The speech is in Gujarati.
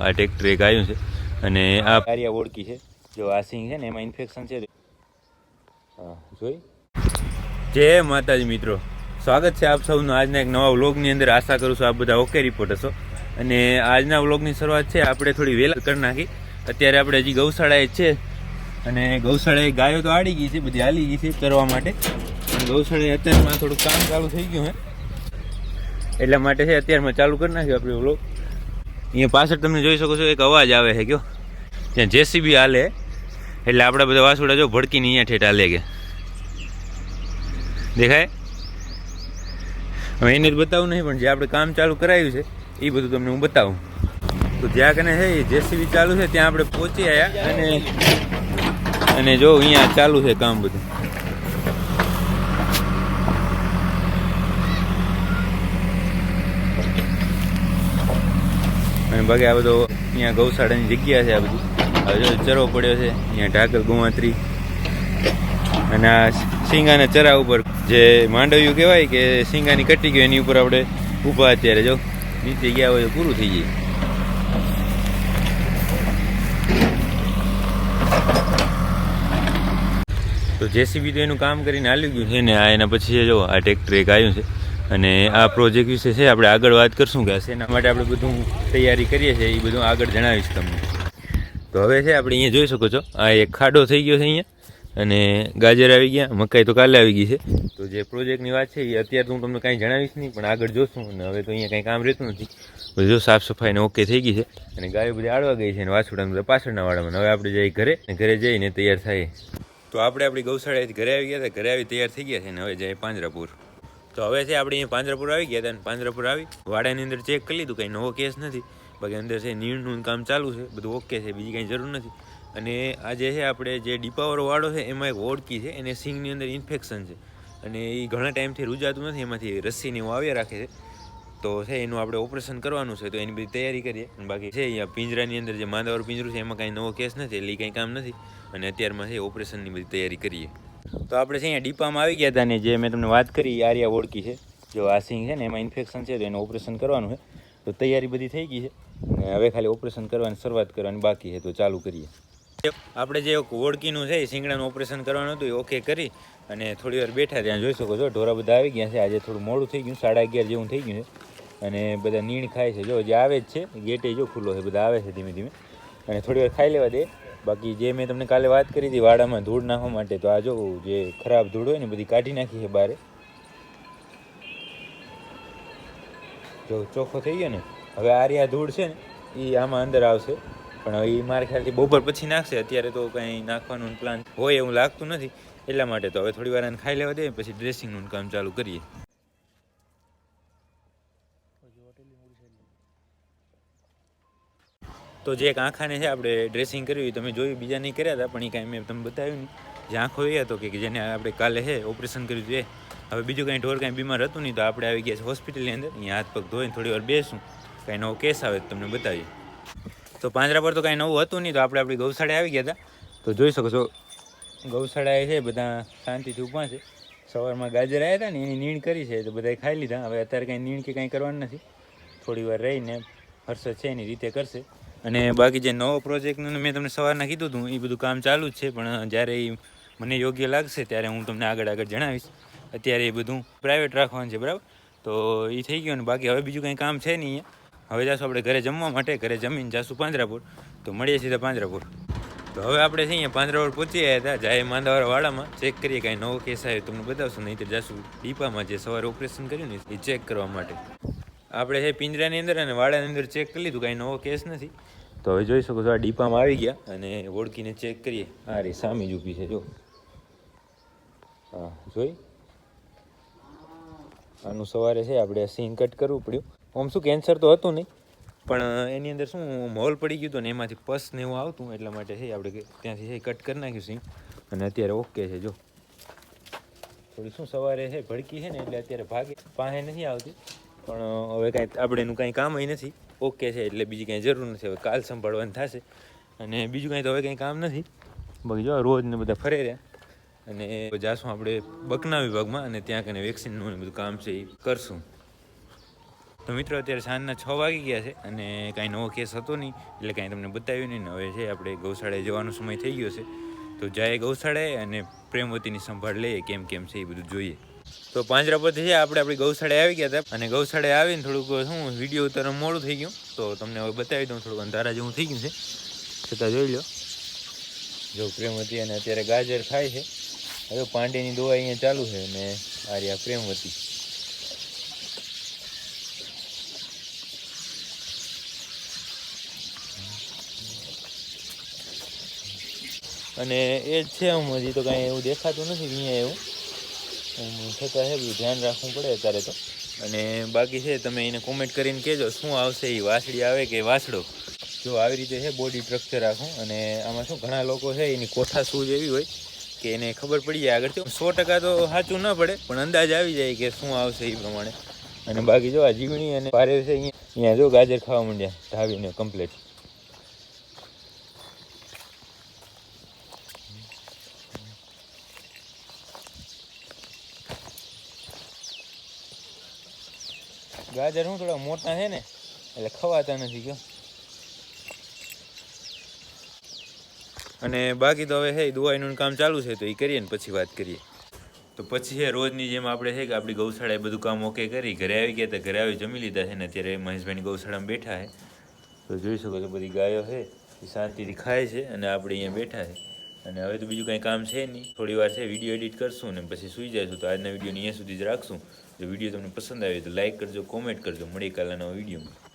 આ ટ્રેક્ટર ટ્રેક આવ્યું છે. અને આ કાર્યા ઓળખી છે. જો આ સિંગ છે ને એમાં ઇન્ફેક્શન છે. જોઈ. જય માતાજી મિત્રો સ્વાગત છે આપ સૌનું આજના એક નવા વ્લોગની અંદર. આશા કરું છું આપ બધા ઓકે રિપોર્ટ હશો. અને આજના વ્લોગની શરૂઆત છે આપણે થોડી વહેલા કરી નાખી. અત્યારે આપણે હજી ગૌશાળાએ છે. અને ગૌશાળાએ ગાયો તો આડી ગઈ છે બધી હાલી ગઈ છે ચરવા માટે. અને ગૌશાળાએ અત્યારમાં થોડું કામ ચાલુ થઈ ગયું હે એટલા માટે છે અત્યારમાં ચાલુ કરી નાખ્યું આપણે વ્લોગ. અહીંયા પાછળ તમે જોઈ શકો છો, એક અવાજ આવે છે, કયો? ત્યાં જેસીબી હાલે, એટલે આપણા બધા વાસુડા જો ભડકીને અહીંયા ઠેઠ હાલે કે. દેખાય? હવે એને જ બતાવું નહીં, પણ જે આપણે કામ ચાલુ કરાયું છે, એ બધું તમને હું બતાવું. તો જ્યાં કને છે, એ જેસીબી ચાલુ છે, ત્યાં આપણે પહોંચી આવ્યા અને અને જો અહીંયા ચાલુ છે કામ બધું. બાકી આ બધો અહીંયા ગૌશાળાની જગ્યા છે આ બધી. હવે ચરો પડ્યો છે, અહીંયા ઢાકલ ગુમાત્રી અને આ સિંગાના ચરા ઉપર. જે માંડવ્યું કહેવાય કે સિંગાની કટી ગયો, એની ઉપર આપણે ઊભા અત્યારે, જો. નીચે ગયા હોય પૂરું થઈ જાય. તો જેસીબી તો એનું કામ કરીને હાલી ગયું છે ને, આ એના પછી જો, આ ટ્રેક્ટર એક આવ્યું છે. અને આ પ્રોજેક્ટ વિશે છે, આપણે આગળ વાત કરશું કે એના માટે આપણે બધું તૈયારી કરીએ છીએ, એ બધું આગળ જણાવીશ તમને. તો હવે છે, આપણે અહીંયા જોઈ શકો છો, આ એક ખાડો થઈ ગયો છે અહીંયા, અને ગાજર આવી ગયા, મકાઈ તો કાલે આવી ગઈ છે. તો જે પ્રોજેક્ટની વાત છે, એ અત્યારે તો હું તમને કાંઈ જણાવીશ નહીં, પણ આગળ જોશું, અને હવે તો અહીંયા કાંઈ કામ રહેતું નથી. જો સાફ સફાઈ ને ઓકે થઈ ગઈ છે, અને ગાયો બધી આડવા ગઈ છે, અને વાછોડા પાછળના વાળામાં. હવે આપણે જઈએ ઘરે, અને ઘરે જઈને તૈયાર થાય. તો આપણે આપણી ગૌશાળાએથી ઘરે આવી ગયા હતા, ઘરે આવી તૈયાર થઈ ગયા છે, અને હવે જઈએ પાંજરાપુર. તો હવે છે આપણે અહીંયા પાંજરાપુર આવી ગયા હતા અને પાંજરાપુર આવી વાડાની અંદર ચેક કરી લીધું, કંઈ નવો કેસ નથી. બાકી અંદર છે નીણનું કામ ચાલુ છે, બધું ઓકે છે, બીજી કાંઈ જરૂર નથી. અને આ જે છે આપણે જે ડીપાવાળો વાળો છે, એમાં એક ઓળકી છે, એને સિંગની અંદર ઇન્ફેક્શન છે. અને એ ઘણા ટાઈમથી રૂજાતું નથી, એમાંથી રસીને એવું આવ્યા રાખે છે. તો છે એનું આપણે ઓપરેશન કરવાનું છે, તો એની બધી તૈયારી કરીએ. બાકી છે અહીંયા પિંજરાની અંદર જે માંદાવાળું પિંજરું છે, એમાં કાંઈ નવો કેસ નથી, એટલે કંઈ કામ નથી. અને અત્યારમાં છે ઓપરેશનની બધી તૈયારી કરીએ. તો આપણે અહીંયા ડીપામાં આવી ગયા હતા ને જે મેં તમને વાત કરી આર્યા ઓળખી છે. જો આ સિંગ છે ને એમાં ઇન્ફેક્શન છે તો એનું ઓપરેશન કરવાનું છે. તો તૈયારી બધી થઈ ગઈ છે. ને હવે ખાલી ઓપરેશન કરવાની શરૂઆત કરવાની બાકી છે, તો ચાલુ કરીએ. આપણે જે ઓળકીનું છે, એ સિંગડાનું ઓપરેશન કરવાનું હતું, એ ઓકે કરી. અને થોડી વાર બેઠા ત્યાં, જોઈ શકો છો, ઢોરા બધા આવી ગયા છે. આજે થોડું મોડું થઈ ગયું, સાડા અગિયાર જેવું થઈ ગયું છે. અને બધા નીણ ખાય છે. જો જે આવે જ છે. ગેટે જો ખુલ્લો છે, બધા આવે છે ધીમે ધીમે. અને થોડી વાર ખાઈ લેવા દે. બાકી જે મેં તમને કાલે વાત કરી હતી વાડામાં ધૂળ નાખવા માટે, તો આ જો જે ખરાબ ધૂળ હોય ને બધી કાઢી નાખી છે બારે. જો ચોખ્ખો થઈ ગયો ને, હવે આર્યા ધૂળ છે ને એ આમાં અંદર આવશે. પણ હવે એ મારા ખ્યાલથી બપોર પછી નાખશે, અત્યારે તો કંઈ નાખવાનું પ્લાન હોય એવું લાગતું નથી, એટલા માટે તો હવે થોડી વાર ખાઈ લેવા દે, પછી ડ્રેસિંગનું કામ ચાલુ કરીએ. તો જે એક આંખાને છે, આપણે ડ્રેસિંગ કર્યું તમે જોયું, બીજા નહીં કર્યા હતા, પણ એ કાંઈ મેં તમને બતાવ્યું નહીં. જે આંખો એ હતો કે જેને આપણે કાલે છે ઓપરેશન કર્યું હતું એ. હવે બીજું કાંઈ ઢોર કાંઈ બીમાર હતું નહીં, તો આપણે આવી ગયા છે હોસ્પિટલની અંદર. અહીંયા હાથ પગ ધોઈને થોડી વાર બેસું. કાંઈ નવો કેસ આવે તો તમને બતાવીએ. તો પાંજરા પર તો કાંઈ નવું હતું નહીં, તો આપણે આપણી ગૌશાળા આવી ગયા હતા. તો જોઈ શકો છો, ગૌશાળાએ છે, બધા શાંતિથી ઊભા છે. સવારમાં ગાજર આવ્યા હતા ને, એની નીણ કરી છે, તો બધાએ ખાઈ લીધા. હવે અત્યારે કાંઈ નીણ કે કાંઈ કરવાનું નથી. થોડી વાર રહીને હર્ષદ છે એની રીતે કરશે. અને બાકી જે નવો પ્રોજેક્ટનું મેં તમને સવારના કીધું હતું એ બધું કામ ચાલુ જ છે, પણ જ્યારે એ મને યોગ્ય લાગશે ત્યારે હું તમને આગળ આગળ જણાવીશ. અત્યારે એ બધું પ્રાઇવેટ રાખવાનું છે, બરાબર? તો એ થઈ ગયું ને બાકી હવે બીજું કંઈ કામ છે નહીં અહીંયા. હવે જાશું આપણે ઘરે જમવા માટે, ઘરે જમીને જાશું પાંજરાપુર. તો મળીએ સીધા પાંજરાપુર. તો હવે આપણે છે અહીંયા પાંજરાપુર પહોંચી ગયા હતા જાય માંદાવાળા વાડામાં. ચેક કરીએ કાંઈ નવો કેસ આવ્યો તમને બતાવશું, નહીં તો જાશું ડીપામાં જે સવારે ઓપરેશન કર્યું ને એ ચેક કરવા માટે. આપણે છે પિંજરાની અંદર અને વાડાની અંદર ચેક કરી લીધું, કાંઈ નવો કેસ નથી. તો હવે જોઈ શકો છો આ ડીપામાં આવી ગયા અને ઓળખીને ચેક કરીએ. આ રે સામે જ ઊભી છે, જો. હા, જોઈ. આનું સવારે છે, આપણે સીન કટ કરવું પડ્યું. આમ શું કેન્સર તો હતું નહીં, પણ એની અંદર શું મોલ પડી ગયું હતું ને એમાંથી પસ ને એવું આવતું, એટલા માટે છે, આપણે ત્યાંથી છે કટ કરી નાખ્યું સીન અને અત્યારે ઓકે છે, જો. થોડી શું સવારે છે, ભડકી છે ને, એટલે અત્યારે ભાગે. પાસે નથી આવતી. પણ હવે કાંઈ આપણે એનું કાંઈ કામ નથી. ઓકે છે એટલે બીજી કાંઈ જરૂર નથી. હવે કાલ સંભાળવાનું થશે. અને બીજું કાંઈ તો હવે કંઈ કામ નથી. બાકી જો રોજ ને બધા ફરે રહ્યા. અને જાશું આપણે બકના વિભાગમાં અને ત્યાં કને વેક્સિનનું બધું કામ છે એ કરશું. તો મિત્રો, અત્યારે સાંજના છ વાગી ગયા છે અને કાંઈ નવો કેસ હતો નહીં, એટલે કાંઈ તમને બતાવ્યું નહીં. હવે છે આપણે ગૌશાળાએ જવાનો સમય થઈ ગયો છે. તો જાય ગૌશાળાએ અને પ્રેમવતીની સંભાળ લઈએ, કેમ કેમ છે એ બધું જોઈએ. તો પાંજરા પરથી છે, આપણે આપણી ગૌશાળે આવી ગયા હતા. અને ગૌશાળે આવીને થોડુંક શું વીડિયો ઉતારવા મોડું થઈ ગયું. તો તમને હવે બતાવી દઉં, થોડુંક અંધારા જેવું થઈ ગયું છે. છતાં જોઈ લો. જો પ્રેમવતી અને અત્યારે ગાજર ખાય છે. હવે પાંડેની દવા અહીંયા ચાલુ છે અને આ રહ્યા પ્રેમવતી અને એ જ છે હજી તો કાંઈ એવું દેખાતું નથી, અહીંયા એવું. છતાં છે ધ્યાન રાખવું પડે અત્યારે તો. અને બાકી છે, તમે એને કોમેન્ટ કરીને કહેજો, શું આવશે એ વાસળી આવે કે વાસળો? જો આવી રીતે છે બોડી સ્ટ્રક્ચર રાખું. અને આમાં શું, ઘણા લોકો છે, એની કોઠા સૂજ એવી હોય કે એને ખબર પડી જાય આગળ સો ટકા તો સાચું ના પડે, પણ અંદાજ આવી જાય કે શું આવશે એ પ્રમાણે. અને બાકી જો આ જીવણી અને પારે છે, અહીંયા જો ગાજર ખાવા માંડ્યા, ધાવીને કમ્પ્લીટ ગાજર શું થોડા મોટા છે ને, એટલે ખવાતા નથી ગયો અને બાકી તો હવે હે દુવાઈનું કામ ચાલુ છે, તો એ કરીએ ને પછી વાત કરીએ. તો પછી છે રોજની જેમ આપણે છે કે આપણી ગૌશાળાએ બધું કામ ઓકે કરી, ઘરે આવી ગયા તો ઘરે આવી જમી લીધા છે ને અત્યારે મહેશભાઈની ગૌશાળામાં બેઠા છે. તો જોઈ શકો છો બધી ગાયો છે એ શાંતિથી ખાય છે અને આપણે અહીંયા બેઠા છે. અને હવે તો બીજું કાંઈ કામ છે નહીં. થોડી વાર છે, વીડિયો એડિટ કરશું ને પછી સૂઈ જઈશું. તો આજના વિડીયોને અહીંયા સુધી જ રાખશું. જો વીડિયો તમને પસંદ આવે તો લાઈક કરજો કોમેન્ટ કરજો. મળી કાલના વિડીયોમાં.